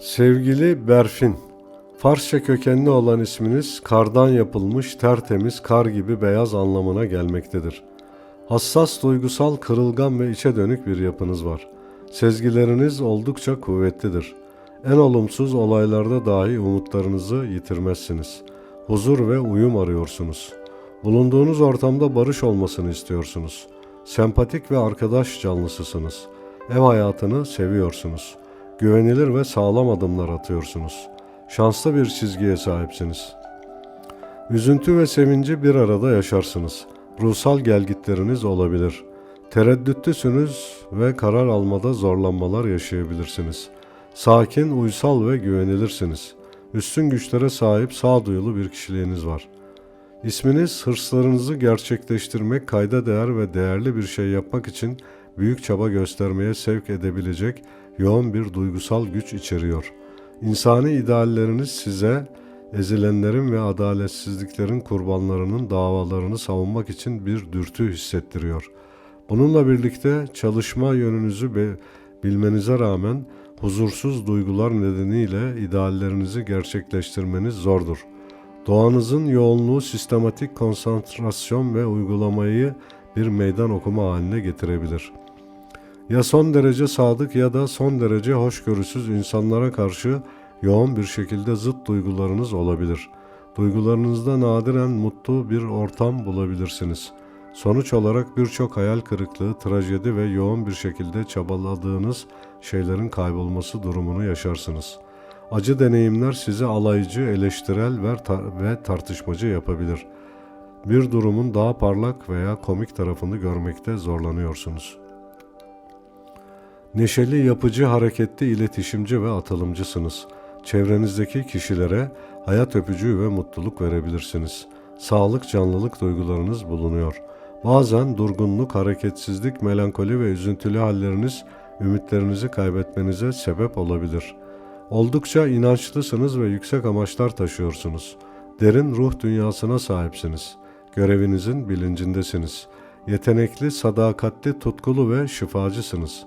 Sevgili Berfin, Farsça kökenli olan isminiz kardan yapılmış tertemiz kar gibi beyaz anlamına gelmektedir. Hassas, duygusal, kırılgan ve içe dönük bir yapınız var. Sezgileriniz oldukça kuvvetlidir. En olumsuz olaylarda dahi umutlarınızı yitirmezsiniz. Huzur ve uyum arıyorsunuz. Bulunduğunuz ortamda barış olmasını istiyorsunuz. Sempatik ve arkadaş canlısısınız. Ev hayatını seviyorsunuz. Güvenilir ve sağlam adımlar atıyorsunuz. Şanslı bir çizgiye sahipsiniz. Üzüntü ve sevinci bir arada yaşarsınız. Ruhsal gelgitleriniz olabilir. Tereddütlüsünüz ve karar almada zorlanmalar yaşayabilirsiniz. Sakin, uysal ve güvenilirsiniz. Üstün güçlere sahip sağduyulu bir kişiliğiniz var. İsminiz hırslarınızı gerçekleştirmek, kayda değer ve değerli bir şey yapmak için büyük çaba göstermeye sevk edebilecek yoğun bir duygusal güç içeriyor. İnsani idealleriniz size ezilenlerin ve adaletsizliklerin kurbanlarının davalarını savunmak için bir dürtü hissettiriyor. Bununla birlikte çalışma yönünüzü bilmenize rağmen huzursuz duygular nedeniyle ideallerinizi gerçekleştirmeniz zordur. Doğanızın yoğunluğu sistematik konsantrasyon ve uygulamayı bir meydan okuma haline getirebilir. Ya son derece sadık ya da son derece hoşgörüsüz insanlara karşı yoğun bir şekilde zıt duygularınız olabilir. Duygularınızda nadiren mutlu bir ortam bulabilirsiniz. Sonuç olarak birçok hayal kırıklığı, trajedi ve yoğun bir şekilde çabaladığınız şeylerin kaybolması durumunu yaşarsınız. Acı deneyimler sizi alaycı, eleştirel ve, tar- ve tartışmacı yapabilir. Bir durumun daha parlak veya komik tarafını görmekte zorlanıyorsunuz. Neşeli, yapıcı, hareketli, iletişimci ve atılımcısınız. Çevrenizdeki kişilere hayat öpücüğü ve mutluluk verebilirsiniz. Sağlık, canlılık duygularınız bulunuyor. Bazen durgunluk, hareketsizlik, melankoli ve üzüntülü halleriniz ümitlerinizi kaybetmenize sebep olabilir. Oldukça inançlısınız ve yüksek amaçlar taşıyorsunuz. Derin ruh dünyasına sahipsiniz. Görevinizin bilincindesiniz. Yetenekli, sadakatli, tutkulu ve şifacısınız.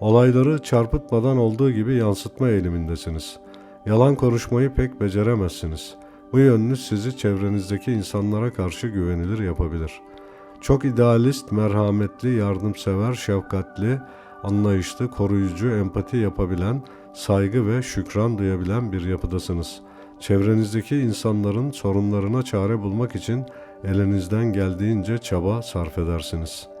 Olayları çarpıtmadan olduğu gibi yansıtma eğilimindesiniz. Yalan konuşmayı pek beceremezsiniz. Bu yönünüz sizi çevrenizdeki insanlara karşı güvenilir yapabilir. Çok idealist, merhametli, yardımsever, şefkatli, anlayışlı, koruyucu, empati yapabilen, saygı ve şükran duyabilen bir yapıdasınız. Çevrenizdeki insanların sorunlarına çare bulmak için elinizden geldiğince çaba sarf edersiniz.''